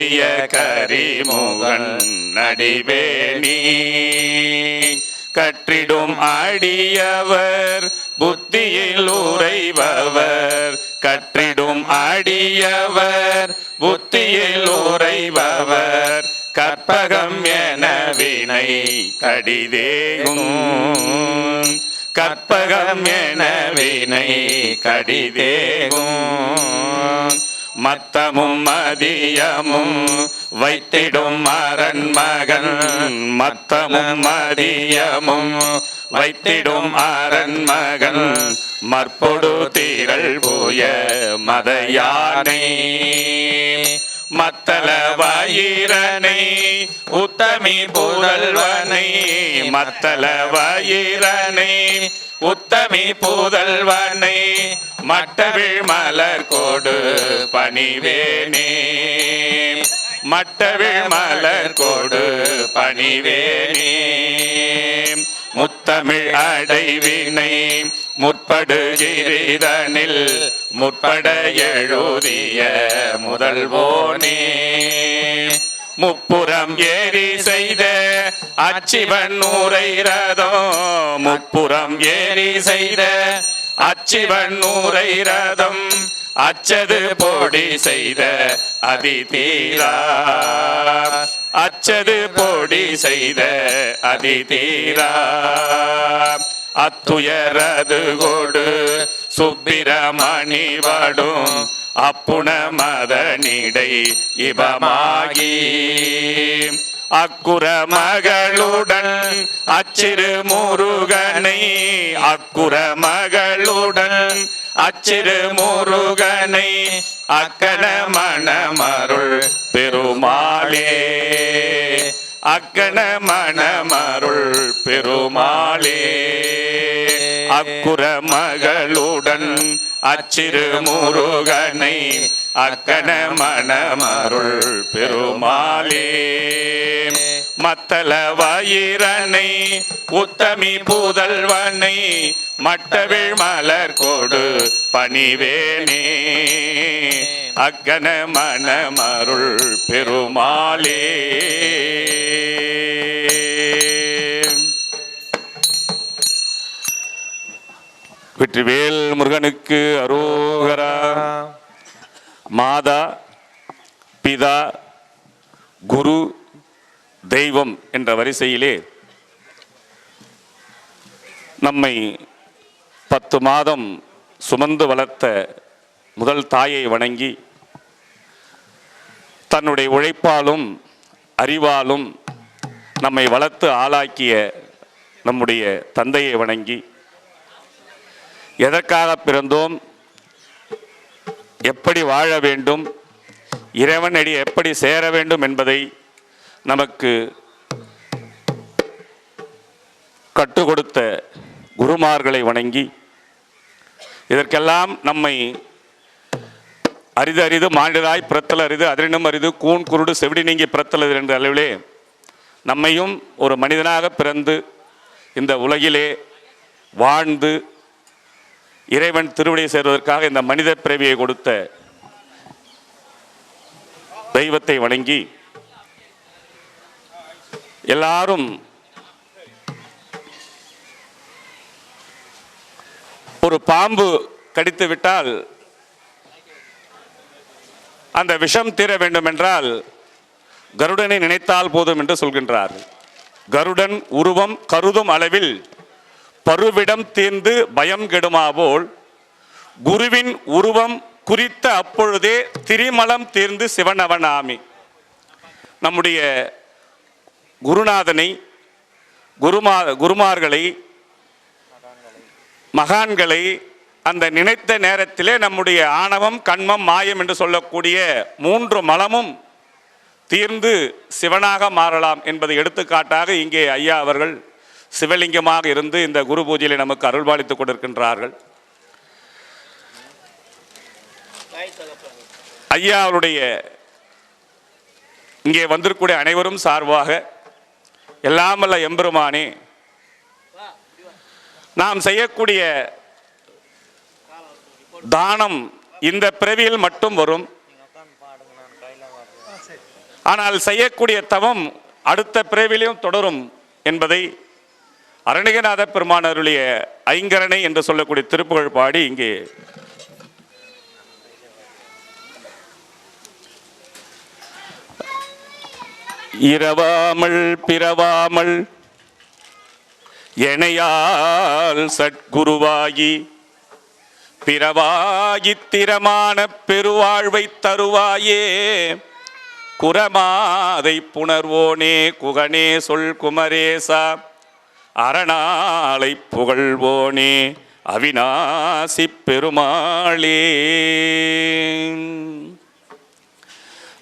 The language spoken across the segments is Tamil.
பிரிய கரிமுகன் நடிவேணி. கற்றிடும் அடியவர் புத்தியில் உரைபவர் கற்றிடும் அடியவர் புத்தியில் உறைபவர். கற்பகம் என வினை கடிதேகும். கற்பகம் என வினை கடிதேகும். மத்தமும் மதியமும் வைத்திடும் அரண்மகன் மத்தமும் மதியமும் வைத்திடும் அரண்மகன் மற்பொடு தீரல் போய மதையானை. மத்தள வயிரனை உத்தமி புதல்வனை. மத்தள வயிரனை உத்தமி புதல்வனை. மட்டவிழ் மலர் கோடு பணிவேனே. மட்டவிழ் மலர் கோடு பணிவேனே. முத்தமிழ் அடைவினை முற்படுகிரிதனில் முற்பட எழுதிய முதல்வோனே. முப்புறம் ஏறி செய்த அச்சிவன் நூரை ரதம் முப்புறம் ஏறி செய்த அச்சிவன் நூரை ரதம் அச்சது போடி செய்த அதிதீரா. அச்சது போடி செய்த அதிதீரா. அத்துயரது கொடு சுப்பிரமணி வடும் அப்புண மதனிடை இபமாகி. அக்குற மகளுடன் அச்சிறு முருகனை அக்குற மகளுடன் அச்சிறு முருகனை அக்கன மணமருள் பெருமாளே. அக்கன மணமருள் பெருமாளே. அக்குற மகளுடன் அச்சிறு முருகனை அக்கன மணமருள் பெருமாளே. மத்தல வயிரனை உத்தமி புதல்வனை மட்டவிழ் மலர் கொடு பணிவேனே. அக்கன மணமருள் பெருமாளே. வெற்றிவேல் முருகனுக்கு அரோகரா. மாதா பிதா குரு தெய்வம் என்ற வரிசையிலே நம்மை பத்து மாதம் சுமந்து வளர்த்த முதல் தாயை வணங்கி தன்னுடைய உழைப்பாலும் அறிவாலும் நம்மை வளர்த்து ஆளாக்கிய நம்முடைய தந்தையை வணங்கி எதற்காக பிறந்தோம்? எப்படி வாழ வேண்டும் இறைவனடி எப்படி சேர வேண்டும் என்பதை நமக்கு கற்றுக் கொடுத்த குருமார்களை வணங்கி இதற்கெல்லாம் நம்மை அரிது அரிது மாண்டிதாய் பிறத்தல் அரிது அதிரினும் அரிது கூன் குருடு செவிடி நீங்கி பிறத்தல் அரிது என்ற அளவிலே நம்மையும் ஒரு மனிதனாக பிறந்து இந்த உலகிலே வாழ்ந்து இறைவன் திருவடியை சேர்வதற்காக இந்த மனித பிறவியை கொடுத்த தெய்வத்தை வணங்கி எல்லாரும் ஒரு பாம்பு கடித்து விட்டால் அந்த விஷம் தீர வேண்டும் என்றால் கருடனை நினைத்தால் போதும் என்று சொல்கின்றார். கருடன் உருவம் கருதும் அளவில் பருவிடம் தீர்ந்து பயம் கெடுமாவோல் குருவின் உருவம் குறித்த அப்பொழுதே திரிமலம் தீர்ந்து சிவனவனாமி. நம்முடைய குருநாதனை குருமா குருமார்களை மகான்களை அந்த நினைத்த நேரத்திலே நம்முடைய ஆணவம் கண்மம் மாயம் என்று சொல்லக்கூடிய மூன்று மலமும் தீர்ந்து சிவனாக மாறலாம் என்பதை எடுத்துக்காட்டாக இங்கே ஐயா அவர்கள் சிவலிங்கமாக இருந்து இந்த குரு பூஜையிலே நமக்கு அருள்பாலித்துக் கொண்டிருக்கின்றார்கள். ஐயா அவருடைய இங்கே வந்திருக்கக்கூடிய அனைவரும் சார்பாக எல்லாமல்ல எம்பெருமானே நாம் செய்யக்கூடிய தானம் இந்த பிறவியில் மட்டும் வரும். ஆனால் செய்யக்கூடிய தவம் அடுத்த பிறவிலையும் தொடரும் என்பதை அரணிகநாத பெருமான் அருளிய ஐங்கரணை என்று சொல்லக்கூடிய திருப்புகழ் பாடி இங்கே. இரவாமல் பிறவாமல் எனையால் சட்குருவாகி பிறவாகி திறமான பெருவாழ்வை தருவாயே. குரமாதை புணர்வோனே குகனே சொல் குமரேசா. அரணாலை புகழ்வோனே அவிநாசி பெருமாளே.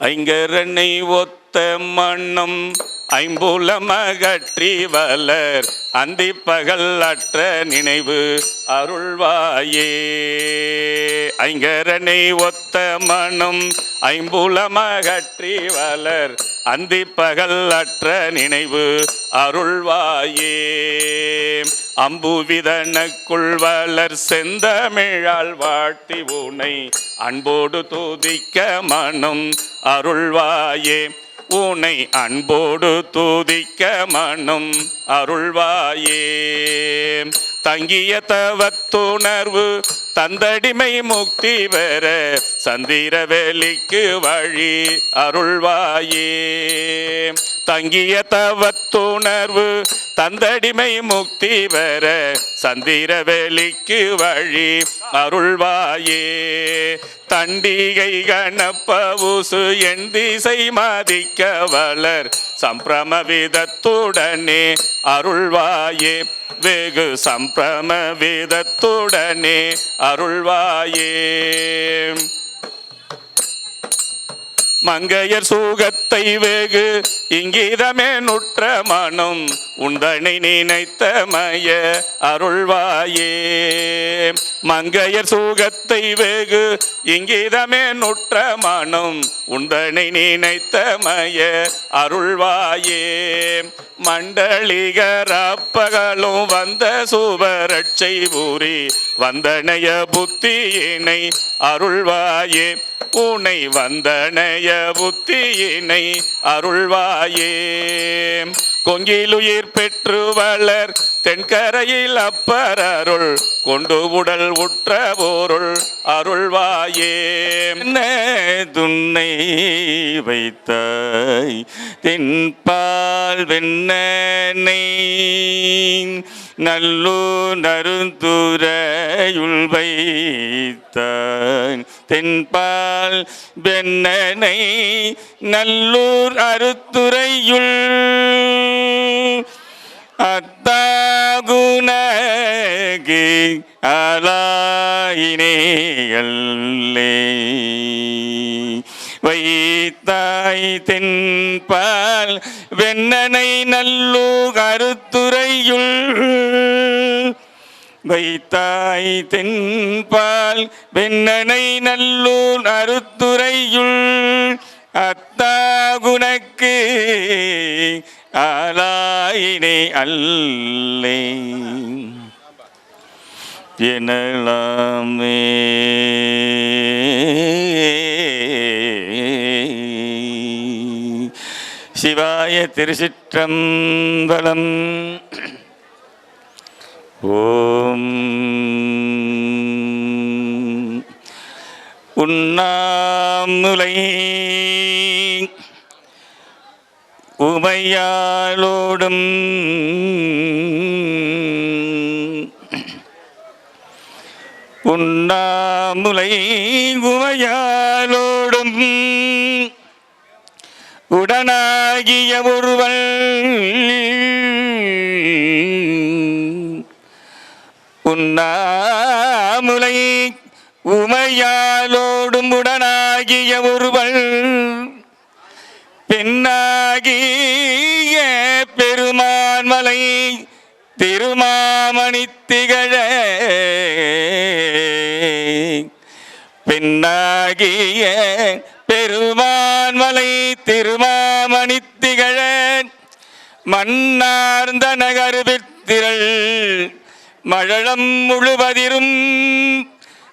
ஐங்கரனை ஒத்த மன்னம் ஐம்புலமகற்றி வலர் அந்தி பகல் அற்ற நினைவு அருள்வாயே. ஐங்கரனை ஒத்த மனம் ஐம்புலமகற்றி வலர் அந்தி பகல் அற்ற நினைவு அருள்வாயே. அம்புவிதனக்குள் வளர் செந்தமிழால் வாழ்த்தி உனை அன்போடு தூதிக்க மனம் அருள்வாயே. உனை அன்போடு தூதிக்க மனம் அருள்வாயே. தங்கிய தவத்துணர்வு தந்தடிமை முக்தி பெற சந்திரவெளிக்கு வழி அருள்வாயே. தங்கிய தவத்துணர்வு தந்தடிமை முக்தி பெற சந்திரவெளிக்கு வழி அருள்வாயே. தண்டிகை கணப்பவுசு என் திசை மதிக்க வளர் சம்பிரமவிதத்துடனே அருள்வாயே. வெகு சம்பிரமவிதத்துடனே அருள்வாயே. மங்கையர் சூகத்தை வேகு இங்கீதமே நுற்ற மனம் உந்தனை நினைத்த மய அருள்வாயே. மங்கையர் சூகத்தை வேகு இங்கீதமே நுற்ற மனம் உந்தனை நினைத்த மய அருள்வாயே. மண்டலிகரப்பகலும் வந்த சுவரட்சை பூரி வந்தனைய புத்தியினை அருள்வாயே. உனை வந்தனைய புத்தியினை அருள்வாயே. கொங்கிலுயிர் பெற்று வளர் தென்கரையில் அப்பர் அருள் கொண்டு உடல் உற்ற போருள் அருள்வாயே. துன்னை வைத்தாய் தென்பால் வெண்ணனை நல்லூர் நருந்துரையுள் வைத்தான் தென்பால் வெண்ணனை நல்லூர் அருத்துறையுள் அத்தாகுணகி அலாயினே வைத்தாய் தென்பால் வெண்ணனை நல்லூ கருத்துறையுள் வைத்தாய் தென்பால் வெண்ணனை நல்லூர் அருத்துறையுள் அத்தாகுனக்கு அலாயினை அல்லே. எனலாமே சிவாய திருச்சிற்றம்பலம். ஓம். உண்ணாமுலை. உமையாலோடும். உண்ணாமுலை உமையாலோடும். உடனாகிய ஒருவன். உண்ணாமுலை உமையாலோடும் உடனாகிய ஒருவள் அழகிய பெருமான் மலை திருமாமணி திகழ. பெண்ணாகிய பெருமான் மலை திருமாமணி திகழ. மன்னார்ந்த நகருவித்திரள் மழலம் முழுவதிரும்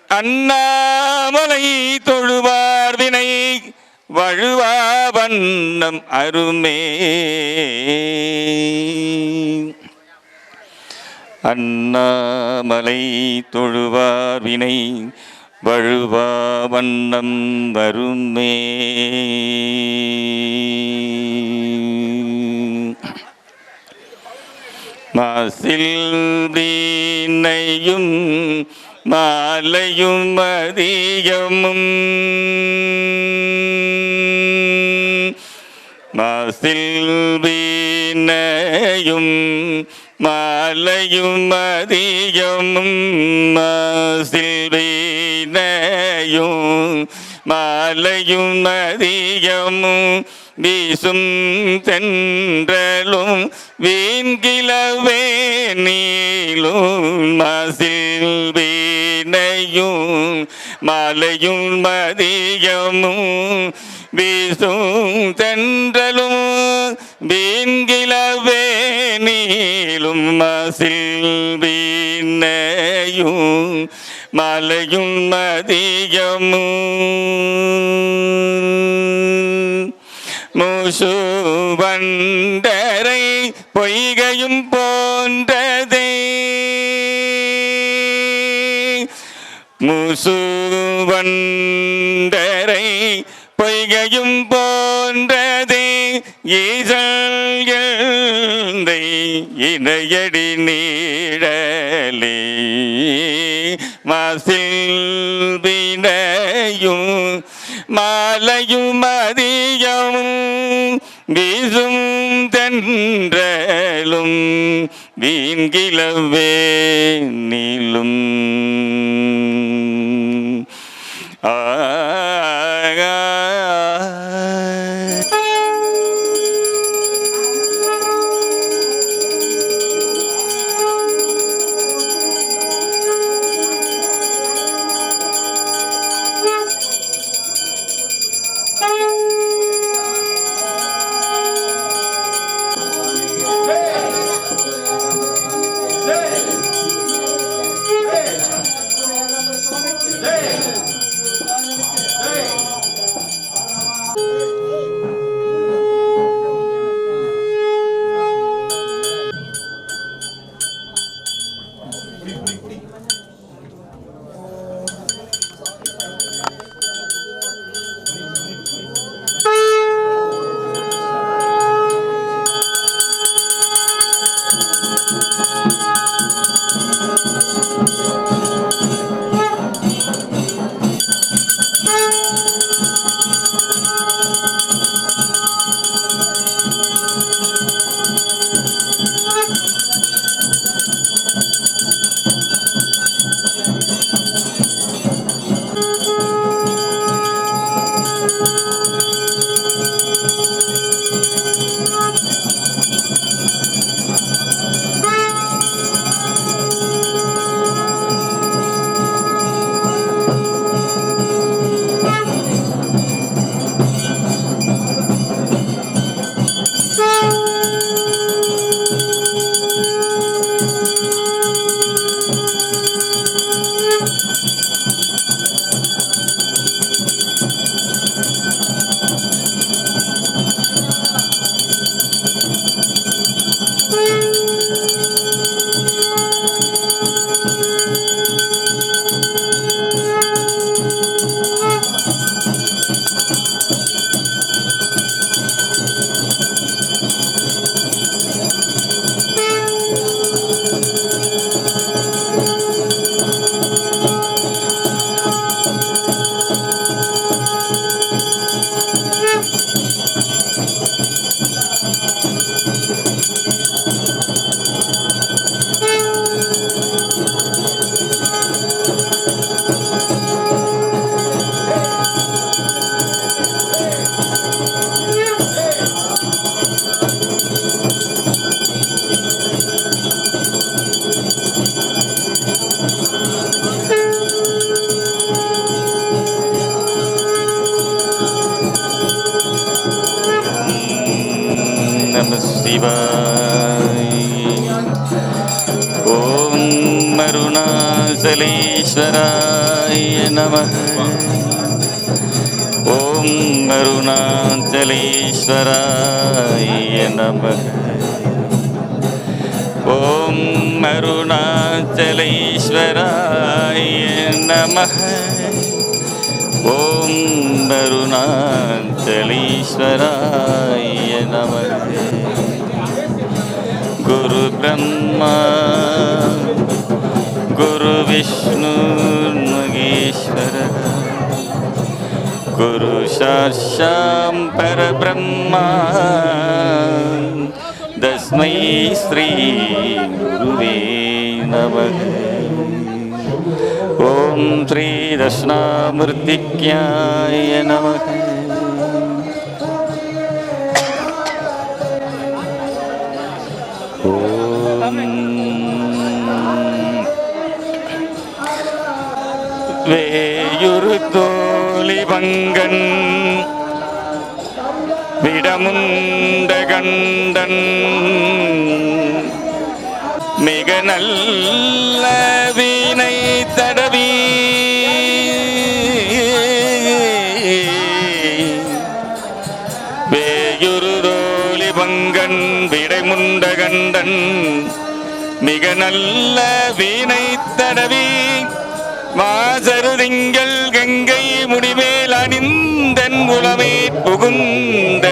அண்ணாமலை தொழுவார் வினை வழுவா வண்ணம் அருமே. அண்ணாமலை தொழுவார் வினை வழுவா வண்ணம் வருமே. மாசில் வீணையும் மாலையும் மதியமும் மாசில் வீணையும் மாலையும் மதியமும் மாசில் வீணையும் மாலையும் மதியமும் வீசும் தென்றலும் வீண்கிழவே நீளும் மாசில் வீணையும் மாலையும் மதியமும் வீசும் தென்றலும் வீண்கிலவே நீளும் மசில் வீணையும் மலையும் மதியமும் மூசுவண்டரை பொய்கையும் போன்றதே. மூசுவண்டரை பொய்கையும் போன்றதே ஈசல்களை இணையடி நீடலே மாசில் வினையும் மாலையும் மதியமும் வீசும் தென்றலும் வீண்கிலவே நீளும். ஆ நம சிவாய் ஓம் அருணாசலேஸ்வராய நம ஓம் ஓம் அருணாச்சலேஸ்வராய நமக ஓம் அருணாச்சலேஸ்வராய நமக ॐ वरुणा दलीश्वराय गुरुब्रह्मा गुरुविष्णुमगेश्वर गुरुशां परब्रह्मा तस्मै श्री गुरुवे नमगे நமக ஓம் வேயுரு தோழி பங்கன் விடமுண்ட கண்டன் மிக நல்ல வீணை கண்டன். மிக நல்ல வீணை தடவி மாசரு திங்கள் கங்கை முடிவேல் அணிந்தன் உலமே புகுந்த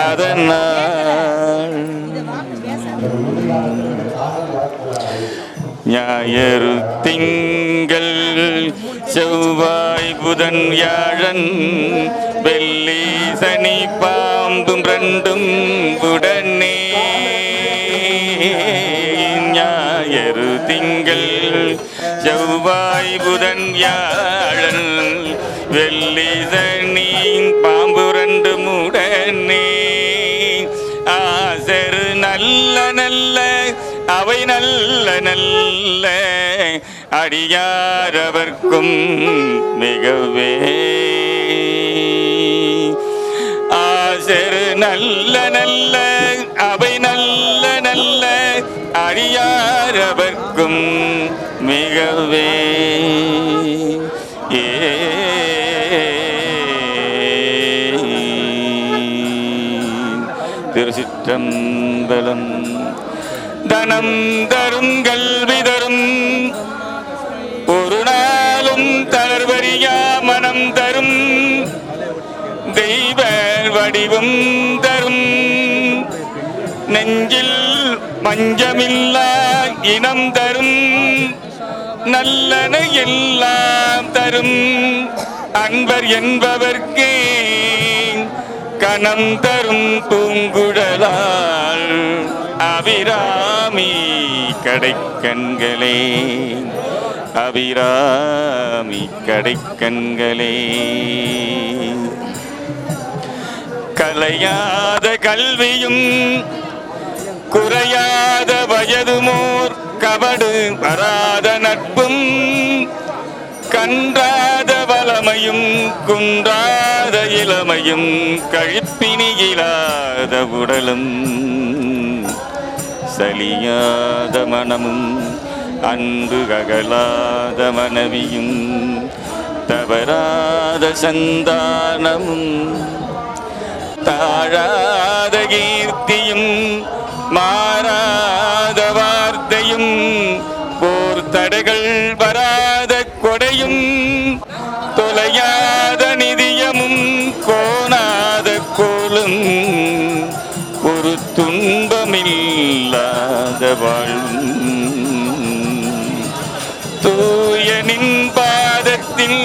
அதனால். ஞாயிறு திங்கள் செவ்வாய் புதன் வியாழன் வெள்ளி சனி பாம்பும் ரெண்டும் உடனே ஞாயிறு திங்கள்? செவ்வாய் புதன் வியாழன் வெள்ளி சனி பாம்பு ரெண்டு முடனே. ஆசரு நல்ல நல்ல அவை நல்ல நல்ல அடியாரவர்க்கும் மிகவே. ஆசரு நல்ல நல்ல மிகவே ஏ. திருச்சிற்றம்பலம் தனம் தரும் கல்வி தரும். ஒரு நாளும் தளர்வறியா மனம் தரும். தெய்வ வடிவம் தரும். நெஞ்சில் மஞ்சமில்லா இனம் தரும். நல்லன எல்லாம் தரும். அன்பர் என்பவர்க்கே கணம் தரும் பூங்குழலால் அபிராமி கடைக்கண்களே. அபிராமி கடைக்கண்களே. கலையாத கல்வியும் குறையாத வயதுமோர் கபடு வராத நட்பும் கன்றாத வளமையும் குன்றாத இளமையும் கழிப்பினி இல்லாத உடலும் சலியாத மனமும் அன்பு அகலாத மனைவியும் தவறாத சந்தானமும் தாழாத கீர்த்தியும் மாறாத வார்த்தையும் போர் தடைகள் வராத கொடையும் தொலையாத நிதியமும் கோணாத கோலும் ஒரு துன்பமில்லாத வாழும் தூயனின் பாதத்தில்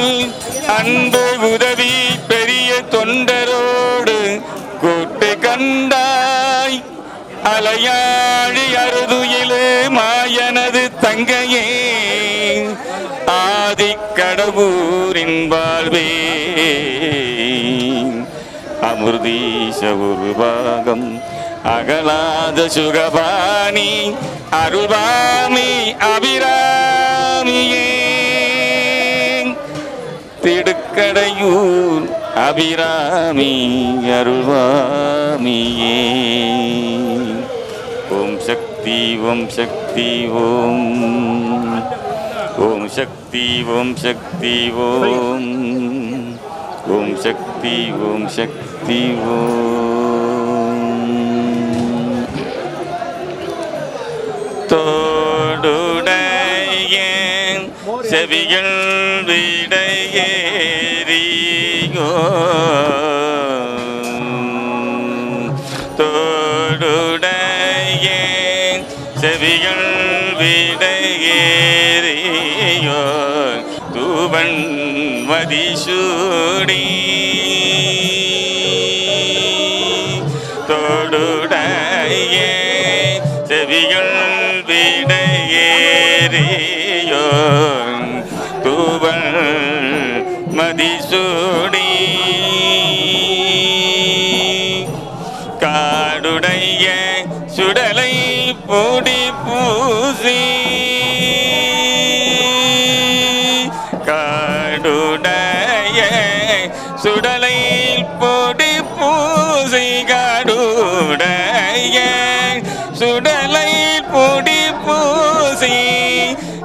அன்பு உதவி பெரிய தொண்டை அலையாழி அருதுயிலே மாயனது தங்கையே. ஆதிக்கடவுரின் வாழ்வே. அமிர்தீச ஒரு பாகம் அகலாத சுகபாணி அருள்வாமி அபிராமியே. திடுக்கடையூர் அபிராமி அருள்வாமியே. ஓம் சக்தி ஓம் சக்தி ஓம். ஓம் சக்தி ஓம் சக்தி ஓம். ஓம் சக்தி ஓம் சக்தி ஓம். தோடுடைய செவிகள் விடையேறியோ. ഏറിയോ തൂവൺ മതിശൂടീ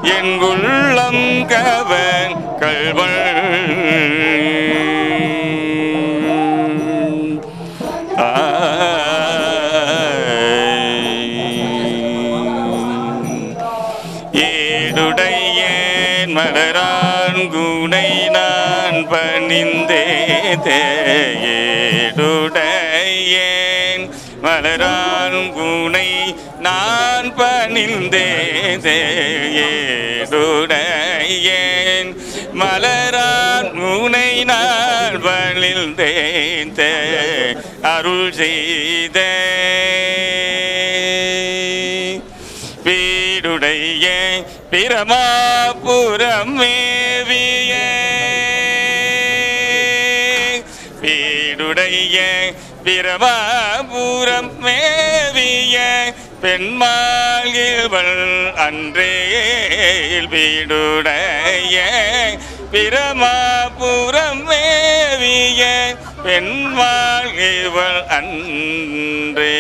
என் உள்ளம் கவன் கல்வன் ஏடுடைய மலரான் குணை நான் பணிந்தே ஏடுடையேன் மலரான் குணை நான் பணிந்தே ஏன்? மலரான் உனை நான் பணிந்தேன் அருள் செய்த. வீடுடைய பிரமாபுரம் மேவிய வீடுடைய பிரமாபுரம் மேவிய பெண்மாள்கள் அன்றே வீடுடைய பிரமாபுரம் மேவிய பெண்மாள்கள் அன்றே.